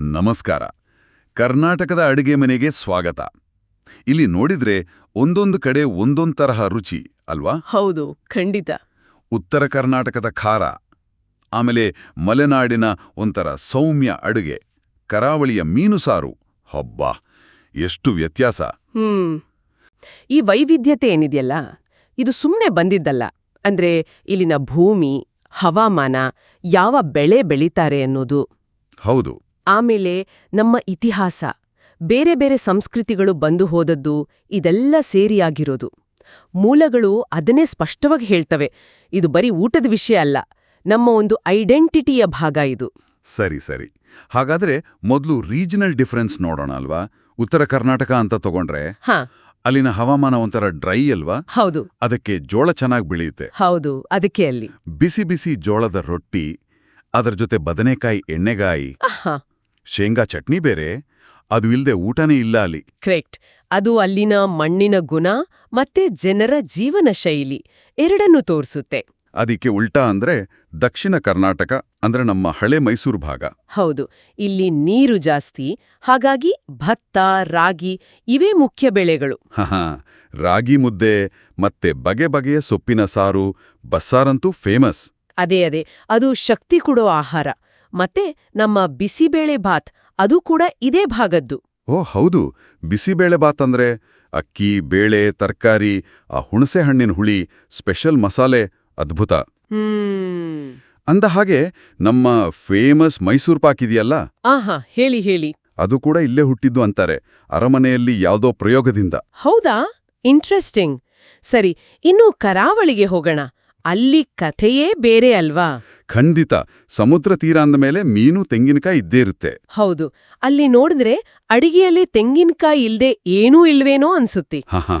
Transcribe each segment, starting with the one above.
ನಮಸ್ಕಾರ. ಕರ್ನಾಟಕದ ಅಡುಗೆ ಮನೆಗೆ ಸ್ವಾಗತ. ಇಲ್ಲಿ ನೋಡಿದ್ರೆ ಒಂದೊಂದು ಕಡೆ ಒಂದೊಂದು ತರಹ ರುಚಿ ಅಲ್ವಾ? ಹೌದು ಖಂಡಿತ. ಉತ್ತರ ಕರ್ನಾಟಕದ ಖಾರ ಆಮೇಲೆ ಮಲೆನಾಡಿನ ಒಂಥರ ಸೌಮ್ಯ ಅಡುಗೆ ಕರಾವಳಿಯ ಮೀನು ಸಾರು. ಹಬ್ಬ ಎಷ್ಟು ವ್ಯತ್ಯಾಸ. ಹ್ಮ್. ಈ ವೈವಿಧ್ಯತೆ ಏನಿದೆಯಲ್ಲ ಇದು ಸುಮ್ಮನೆ ಬಂದಿದ್ದಲ್ಲ. ಅಂದ್ರೆ ಇಲ್ಲಿನ ಭೂಮಿ ಹವಾಮಾನ ಯಾವ ಬೆಳೆ ಬೆಳೀತಾರೆ ಅನ್ನೋದು. ಹೌದು. ಆಮೇಲೆ ನಮ್ಮ ಇತಿಹಾಸ. ಬೇರೆ ಬೇರೆ ಸಂಸ್ಕೃತಿಗಳು ಬಂದು ಹೋದದ್ದು ಇದೆಲ್ಲ ಸೇರಿಯಾಗಿರೋದು. ಮೂಲಗಳು ಅದನ್ನೇ ಸ್ಪಷ್ಟವಾಗಿ ಹೇಳ್ತವೆ. ಇದು ಬರೀ ಊಟದ ವಿಷಯ ಅಲ್ಲ. ನಮ್ಮ ಒಂದು ಐಡೆಂಟಿಟಿಯ ಭಾಗ ಇದು. ಸರಿ ಸರಿ. ಹಾಗಾದ್ರೆ ಮೊದಲು ರೀಜನಲ್ ಡಿಫರೆನ್ಸ್ ನೋಡೋಣ ಅಲ್ವಾ? ಉತ್ತರ ಕರ್ನಾಟಕ ಅಂತ ತಗೊಂಡ್ರೆ ಹಾ. ಅಲ್ಲಿನ ಹವಾಮಾನ ಒಂಥರ ಡ್ರೈ ಅಲ್ವಾ? ಹೌದು. ಅದಕ್ಕೆ ಜೋಳ ಚೆನ್ನಾಗಿ ಬೆಳೆಯುತ್ತೆ. ಹೌದು ಅದಕ್ಕೆ ಅಲ್ಲಿ. ಬಿಸಿ ಬಿಸಿ ಜೋಳದ ರೊಟ್ಟಿ ಅದರ ಜೊತೆ ಬದನೆಕಾಯಿ ಎಣ್ಣೆಗಾಯಿ ಶೇಂಗಾ ಚಟ್ನಿ ಬೇರೆ ಅದು ಇಲ್ಲದೆ ಊಟನೇ ಇಲ್ಲ ಅಲ್ಲಿ. ಕರೆಕ್ಟ್. ಅದು ಅಲ್ಲಿನ ಮಣ್ಣಿನ ಗುಣ ಮತ್ತೆ ಜನರ ಜೀವನ ಶೈಲಿ ಎರಡನ್ನೂ ತೋರಿಸುತ್ತೆ. ಅದಕ್ಕೆ ಉಲ್ಟಾ ಅಂದ್ರೆ ದಕ್ಷಿಣ ಕರ್ನಾಟಕ ಅಂದ್ರೆ ನಮ್ಮ ಹಳೆ ಮೈಸೂರು ಭಾಗ. ಹೌದು. ಇಲ್ಲಿ ನೀರು ಜಾಸ್ತಿ ಹಾಗಾಗಿ ಭತ್ತ ರಾಗಿ ಇವೇ ಮುಖ್ಯ ಬೆಳೆಗಳು. ಹಹ ರಾಗಿ ಮುದ್ದೆ ಮತ್ತೆ ಬಗೆ ಬಗೆಯ ಸೊಪ್ಪಿನ ಸಾರು ಬಸ್ಸಾರಂತೂ ಫೇಮಸ್. ಅದೇ ಅದೇ. ಅದು ಶಕ್ತಿ ಕೊಡೋ ಆಹಾರ. ಮತ್ತೆ ನಮ್ಮ ಬಿಸಿಬೇಳೆ ಭಾತ್ ಅದು ಕೂಡ ಇದೇ ಭಾಗದ್ದು. ಓ ಹೌದು. ಬಿಸಿಬೇಳೆ ಬಾತ್ ಅಂದ್ರೆ ಅಕ್ಕಿ ಬೇಳೆ ತರಕಾರಿ ಆ ಹುಣಸೆ ಹಣ್ಣಿನ ಹುಳಿ ಸ್ಪೆಷಲ್ ಮಸಾಲೆ ಅದ್ಭುತ. ಅಂದ ಹಾಗೆ ನಮ್ಮ ಫೇಮಸ್ ಮೈಸೂರು ಪಾಕ್ ಇದೆಯಲ್ಲ? ಆಹಾ ಹೇಳಿ ಹೇಳಿ. ಅದು ಕೂಡ ಇಲ್ಲೇ ಹುಟ್ಟಿದ್ದು ಅಂತಾರೆ ಅರಮನೆಯಲ್ಲಿ ಯಾವುದೋ ಪ್ರಯೋಗದಿಂದ. ಹೌದಾ? ಇಂಟ್ರೆಸ್ಟಿಂಗ್ ಸರಿ ಇನ್ನು ಕರಾವಳಿಗೆ ಹೋಗೋಣ. ಅಲ್ಲಿ ಕಥೆಯೇ ಬೇರೆ ಅಲ್ವಾ? ಖಂಡಿತ. ಸಮುದ್ರ ತೀರ ಅಂದಮೇಲೆ ಮೀನು ತೆಂಗಿನಕಾಯಿ ಇದ್ದೇ ಇರುತ್ತೆ. ಹೌದು. ಅಲ್ಲಿ ನೋಡಿದ್ರೆ ಅಡಿಗೆಯಲ್ಲಿ ತೆಂಗಿನಕಾಯಿ ಇಲ್ದೆ ಏನೂ ಇಲ್ವೇನೋ ಅನ್ಸುತ್ತೆ. ಹಾಹಾ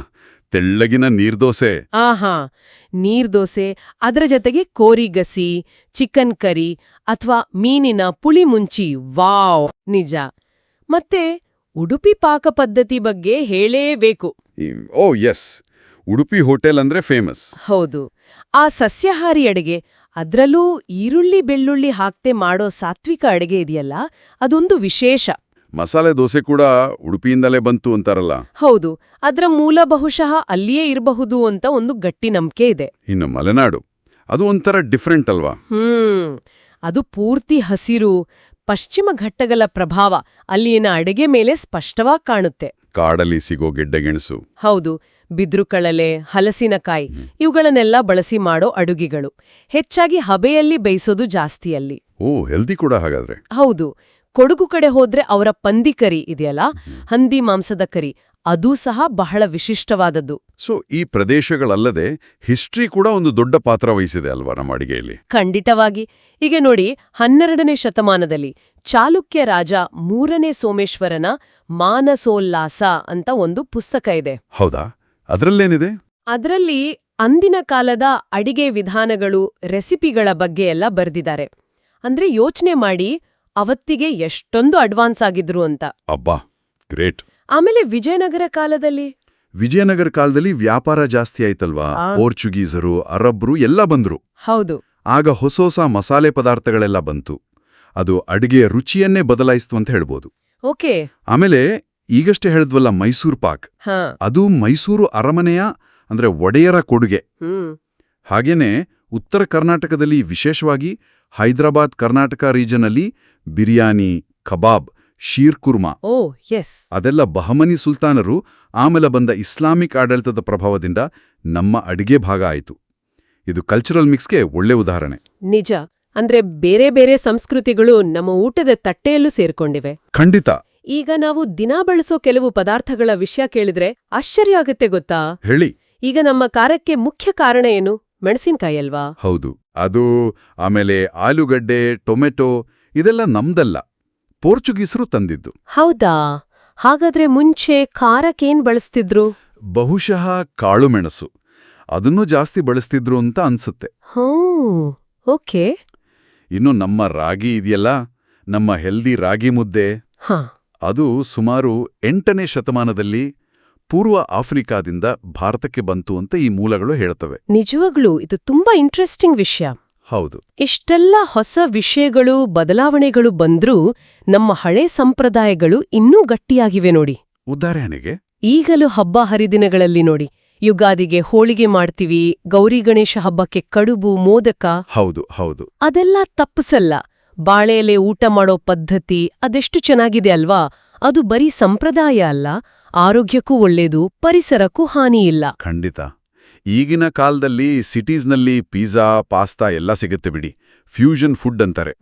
ತೆಳ್ಳಗಿನ ನೀರ್ದೋಸೆ. ಆಹಾ. ನೀರ್ದೋಸೆ ಅದರ ಜೊತೆಗೆ ಕೋರಿಗಸಿ ಚಿಕನ್ ಕರಿ ಅಥವಾ ಮೀನಿನ ಪುಳಿ ಮುಂಚಿ. ವಾವ್! ನಿಜ. ಮತ್ತೆ ಉಡುಪಿ ಪಾಕ ಪದ್ಧತಿ ಬಗ್ಗೆ ಹೇಳೇಬೇಕು. Oh yes. ಉಡುಪಿ ಹೋಟೆಲ್ ಅಂದ್ರೆ ಫೇಮಸ್. ಹೌದು. ಆ ಸಸ್ಯಾಹಾರಿ ಅಡಿಗೆ ಅದ್ರಲ್ಲೂ ಈರುಳ್ಳಿ ಬೆಳ್ಳುಳ್ಳಿ ಹಾಕ್ತೆ ಮಾಡೋ ಸಾತ್ವಿಕ ಅಡಿಗೆ ಇದೆಯಲ್ಲ ಅದೊಂದು ವಿಶೇಷ. ಮಸಾಲೆ ದೋಸೆ ಕೂಡ ಉಡುಪಿಯಿಂದಲೇ ಬಂತು ಅಂತಾರಲ್ಲ. ಹೌದು. ಅದರ ಮೂಲ ಬಹುಶಃ ಅಲ್ಲಿಯೇ ಇರಬಹುದು ಅಂತ ಒಂದು ಗಟ್ಟಿ ನಂಬಿಕೆ ಇದೆ. ಇನ್ನು ಮಲೆನಾಡು ಅದು ಒಂಥರ ಡಿಫ್ರೆಂಟ್ ಅಲ್ವಾ? ಹ್ಮ್. ಅದು ಪೂರ್ತಿ ಹಸಿರು ಪಶ್ಚಿಮ ಘಟ್ಟಗಳ ಪ್ರಭಾವ ಅಲ್ಲಿನ ಅಡಿಗೆ ಮೇಲೆ ಸ್ಪಷ್ಟವಾಗಿ ಕಾಣುತ್ತೆ. ಕಾಡಲ್ಲಿ ಸಿಗೋ ಗೆಡ್ಡೆಗೆಣಸು. ಹೌದು ಬಿದ್ರುಕಳಲೆ ಹಲಸಿನಕಾಯಿ ಇವುಗಳನ್ನೆಲ್ಲ ಬಳಸಿ ಮಾಡೋ ಅಡುಗೆಗಳು. ಹೆಚ್ಚಾಗಿ ಹಬೆಯಲ್ಲಿ ಬೇಯಿಸೋದು ಜಾಸ್ತಿಯಲ್ಲಿ ಓ ಹೆಲ್ದಿ ಕೂಡ ಹಾಗಾದ್ರೆ. ಹೌದು ಕೊಡಗು ಕಡೆ ಹೋದ್ರೆ ಅವರ ಪಂದಿ ಕರಿ ಇದೆಯಲ್ಲ? ಹಂದಿ ಮಾಂಸದ ಕರಿ. ಅದೂ ಸಹ ಬಹಳ ವಿಶಿಷ್ಟವಾದದ್ದು. ಸೊ ಈ ಪ್ರದೇಶಗಳಲ್ಲದೆ ಹಿಸ್ಟ್ರಿ ಕೂಡ ಒಂದು ದೊಡ್ಡ ಪಾತ್ರ ವಹಿಸಿದೆ ಅಲ್ವಾ ನಮ್ಮ ಅಡಿಗೆಯಲ್ಲಿ? ಖಂಡಿತವಾಗಿ. ಈಗ ನೋಡಿ ಹನ್ನೆರಡನೇ ಶತಮಾನದಲ್ಲಿ ಚಾಲುಕ್ಯ ರಾಜ ಮೂರನೇ ಸೋಮೇಶ್ವರನ ಮಾನಸೋಲ್ಲಾಸ ಅಂತ ಒಂದು ಪುಸ್ತಕ ಇದೆ. ಹೌದಾ? ಅದರಲ್ಲೇನಿದೆ? ಅದರಲ್ಲಿ ಅಂದಿನ ಕಾಲದ ಅಡಿಗೆ ವಿಧಾನಗಳು ರೆಸಿಪಿಗಳ ಬಗ್ಗೆ ಎಲ್ಲ ಬರೆದಿದ್ದಾರೆ. ಅಂದ್ರೆ ಯೋಚನೆ ಮಾಡಿ ಅವತ್ತಿಗೆ ಎಷ್ಟೊಂದು ಅಡ್ವಾನ್ಸ್ ಆಗಿದ್ರು ಅಂತ. ಅಬ್ಬಾ! ಗ್ರೇಟ್. ಆಮೇಲೆ ವಿಜಯನಗರ ಕಾಲದಲ್ಲಿ? ವಿಜಯನಗರ ಕಾಲದಲ್ಲಿ ವ್ಯಾಪಾರ ಜಾಸ್ತಿ ಆಯ್ತಲ್ವಾ? ಪೋರ್ಚುಗೀಸರು ಅರಬ್ರು ಎಲ್ಲ ಬಂದ್ರು. ಹೌದು. ಆಗ ಹೊಸ ಹೊಸ ಮಸಾಲೆ ಪದಾರ್ಥಗಳೆಲ್ಲ ಬಂತು. ಅದು ಅಡಿಗೆಯ ರುಚಿಯನ್ನೇ ಬದಲಾಯಿಸ್ತು ಅಂತ ಹೇಳ್ಬೋದು. ಓಕೆ. ಆಮೇಲೆ ಈಗಷ್ಟೇ ಹೇಳಿದ್ವಲ್ಲ ಮೈಸೂರು ಪಾಕ್. ಅದು ಮೈಸೂರು ಅರಮನೆಯ ಅಂದ್ರೆ ಒಡೆಯರ ಕೊಡುಗೆ. ಹಾಗೇನೆ ಉತ್ತರ ಕರ್ನಾಟಕದಲ್ಲಿ ವಿಶೇಷವಾಗಿ ಹೈದರಾಬಾದ್ ಕರ್ನಾಟಕ ರೀಜನಲ್ಲಿ ಬಿರಿಯಾನಿ ಕಬಾಬ್ ಶೀರ್ ಕುರ್ಮಾ. ಓ ಎಸ್ ಅದೆಲ್ಲ ಬಹಮನಿ ಸುಲ್ತಾನರು ಆಮೇಲೆ ಬಂದ ಇಸ್ಲಾಮಿಕ್ ಆಡಳಿತದ ಪ್ರಭಾವದಿಂದ ನಮ್ಮ ಅಡಿಗೆ ಭಾಗ ಆಯಿತು. ಇದು ಕಲ್ಚರಲ್ ಮಿಕ್ಸ್ಗೆ ಒಳ್ಳೆ ಉದಾಹರಣೆ. ನಿಜ. ಅಂದ್ರೆ ಬೇರೆ ಬೇರೆ ಸಂಸ್ಕೃತಿಗಳು ನಮ್ಮ ಊಟದ ತಟ್ಟೆಯಲ್ಲೂ ಸೇರ್ಕೊಂಡಿವೆ. ಖಂಡಿತ. ಈಗ ನಾವು ದಿನ ಬಳಸೋ ಕೆಲವು ಪದಾರ್ಥಗಳ ವಿಷಯ ಕೇಳಿದ್ರೆ ಆಶ್ಚರ್ಯ ಆಗುತ್ತೆ ಗೊತ್ತಾ? ಹೇಳಿ. ಈಗ ನಮ್ಮ ಕಾರಕ್ಕೆ ಮುಖ್ಯ ಕಾರಣ ಏನು? ಮೆಣಸಿನಕಾಯಿ ಅಲ್ವಾ? ಹೌದು. ಅದು ಆಮೇಲೆ ಆಲೂಗಡ್ಡೆ ಟೊಮೆಟೊ ಇದೆಲ್ಲ ನಮ್ದಲ್ಲ. ಪೋರ್ಚುಗೀಸರು ತಂದಿದ್ದು. ಹೌದಾ? ಹಾಗಾದ್ರೆ ಮುಂಚೆ ಖಾರಕ್ಕೇನ್ ಬಳಸ್ತಿದ್ರು? ಬಹುಶಃ ಕಾಳುಮೆಣಸು ಅದನ್ನೂ ಜಾಸ್ತಿ ಬಳಸ್ತಿದ್ರು ಅಂತ ಅನ್ಸುತ್ತೆ. ಓಕೆ. ಇನ್ನು ನಮ್ಮ ರಾಗಿ ಇದೆಯಲ್ಲ ನಮ್ಮ ಹೆಲ್ದಿ ರಾಗಿ ಮುದ್ದೆ. ಹಾ. ಅದು ಸುಮಾರು ಎಂಟನೇ ಶತಮಾನದಲ್ಲಿ ಪೂರ್ವ ಆಫ್ರಿಕಾದಿಂದ ಭಾರತಕ್ಕೆ ಬಂತು ಅಂತ ಈ ಮೂಲಗಳು ಹೇಳ್ತವೆ. ನಿಜವಾಗ್ಲೂ ಇದು ತುಂಬಾ ಇಂಟ್ರೆಸ್ಟಿಂಗ್ ವಿಷಯ. ಹೌದು. ಇಷ್ಟೆಲ್ಲ ಹೊಸ ವಿಷಯಗಳು ಬದಲಾವಣೆಗಳು ಬಂದ್ರೂ ನಮ್ಮ ಹಳೆ ಸಂಪ್ರದಾಯಗಳು ಇನ್ನೂ ಗಟ್ಟಿಯಾಗಿವೆ ನೋಡಿ. ಉದಾಹರಣೆಗೆ? ಈಗಲೂ ಹಬ್ಬ ಹರಿದಿನಗಳಲ್ಲಿ ನೋಡಿ. ಯುಗಾದಿಗೆ ಹೋಳಿಗೆ ಮಾಡ್ತೀವಿ ಗೌರಿ ಗಣೇಶ ಹಬ್ಬಕ್ಕೆ ಕಡುಬು ಮೋದಕ. ಹೌದು ಹೌದು. ಅದೆಲ್ಲ ತಪ್ಪಿಸಲ್ಲ. ಬಾಳೆಲೆ ಊಟ ಮಾಡೋ ಪದ್ಧತಿ ಅದೆಷ್ಟು ಚೆನ್ನಾಗಿದೆ ಅಲ್ವಾ? ಅದು ಬರೀ ಸಂಪ್ರದಾಯ ಅಲ್ಲ ಆರೋಗ್ಯಕ್ಕೂ ಒಳ್ಳೇದು ಪರಿಸರಕ್ಕೂ ಹಾನಿಯಿಲ್ಲ. ಖಂಡಿತ. ಈಗಿನ ಕಾಲದಲ್ಲಿ ಸಿಟೀಸ್ನಲ್ಲಿ ಪಿಜ್ಜಾ ಪಾಸ್ತಾ ಎಲ್ಲ ಸಿಗುತ್ತೆ ಬಿಡಿ. ಫ್ಯೂಷನ್ ಫುಡ್ ಅಂತಾರೆ.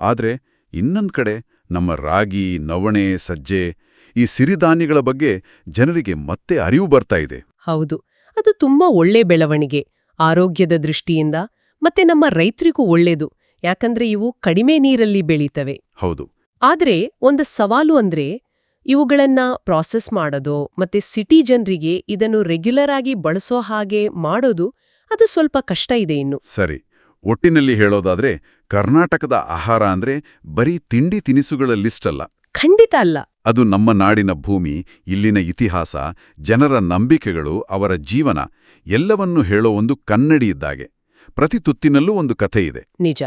ಆದ್ರೆ ಇನ್ನೊಂದ್ ಕಡೆ ನಮ್ಮ ರಾಗಿ ನವಣೆ ಸಜ್ಜೆ ಈ ಸಿರಿಧಾನ್ಯಗಳ ಬಗ್ಗೆ ಜನರಿಗೆ ಮತ್ತೆ ಅರಿವು ಬರ್ತಾ ಇದೆ. ಹೌದು. ಅದು ತುಂಬಾ ಒಳ್ಳೆ ಬೆಳವಣಿಗೆ ಆರೋಗ್ಯದ ದೃಷ್ಟಿಯಿಂದ ಮತ್ತೆ ನಮ್ಮ ರೈತರಿಗೂ ಒಳ್ಳೇದು. ಯಾಕಂದ್ರೆ ಇವು ಕಡಿಮೆ ನೀರಲ್ಲಿ ಬೆಳೀತವೆ. ಹೌದು. ಆದ್ರೆ ಒಂದು ಸವಾಲು ಅಂದ್ರೆ ಇವುಗಳನ್ನ ಪ್ರಾಸೆಸ್ ಮಾಡೋದು ಮತ್ತೆ ಸಿಟಿ ಜನರಿಗೆ ಇದನ್ನು ರೆಗ್ಯುಲರ್ ಆಗಿ ಬಳಸೋ ಹಾಗೆ ಮಾಡೋದು ಅದು ಸ್ವಲ್ಪ ಕಷ್ಟ ಇದೆ ಇನ್ನು. ಸರಿ ಒಟ್ಟಿನಲ್ಲಿ ಹೇಳೋದಾದ್ರೆ ಕರ್ನಾಟಕದ ಆಹಾರ ಅಂದ್ರೆ ಬರೀ ತಿಂಡಿ ತಿನಿಸುಗಳ ಲಿಸ್ಟ್ ಅಲ್ಲ. ಖಂಡಿತ ಅಲ್ಲ. ಅದು ನಮ್ಮ ನಾಡಿನ ಭೂಮಿ ಇಲ್ಲಿನ ಇತಿಹಾಸ ಜನರ ನಂಬಿಕೆಗಳು ಅವರ ಜೀವನ ಎಲ್ಲವನ್ನೂ ಹೇಳೋ ಒಂದು ಕನ್ನಡಿ ಇದ್ದಾಗೆ. ಪ್ರತಿ ತುತ್ತಿನಲ್ಲೂ ಒಂದು ಕಥೆ ಇದೆ. ನಿಜ.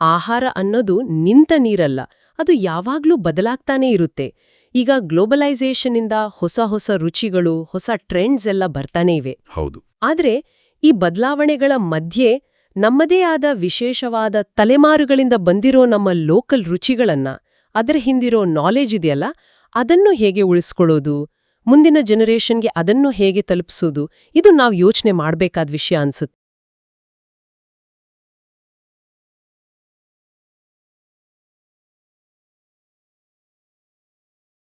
ಆಹಾರ ಅನ್ನೋದು ನಿಂತ ನೀರಲ್ಲ ಅದು ಯಾವಾಗ್ಲೂ ಬದಲಾಗ್ತಾನೇ ಇರುತ್ತೆ. ಈಗ ಗ್ಲೋಬಲೈಸೇಷನ್ನಿಂದ ಹೊಸ ಹೊಸ ರುಚಿಗಳು ಹೊಸ ಟ್ರೆಂಡ್ಸ್ ಎಲ್ಲ ಬರ್ತಾನೆ ಇವೆ. ಹೌದು. ಆದ್ರೆ ಈ ಬದಲಾವಣೆಗಳ ಮಧ್ಯೆ ನಮ್ಮದೇ ಆದ ವಿಶೇಷವಾದ ತಲೆಮಾರುಗಳಿಂದ ಬಂದಿರೋ ನಮ್ಮ ಲೋಕಲ್ ರುಚಿಗಳನ್ನ ಅದರ ಹಿಂದಿರೋ ನಾಲೆಜ್ ಇದೆಯಲ್ಲ ಅದನ್ನು ಹೇಗೆ ಉಳಿಸ್ಕೊಳ್ಳೋದು ಮುಂದಿನ ಜನರೇಷನ್ಗೆ ಅದನ್ನು ಹೇಗೆ ತಲುಪಿಸೋದು ಇದು ನಾವು ಯೋಚನೆ ಮಾಡಬೇಕಾದ ವಿಷಯ ಅನ್ಸುತ್ತೆ.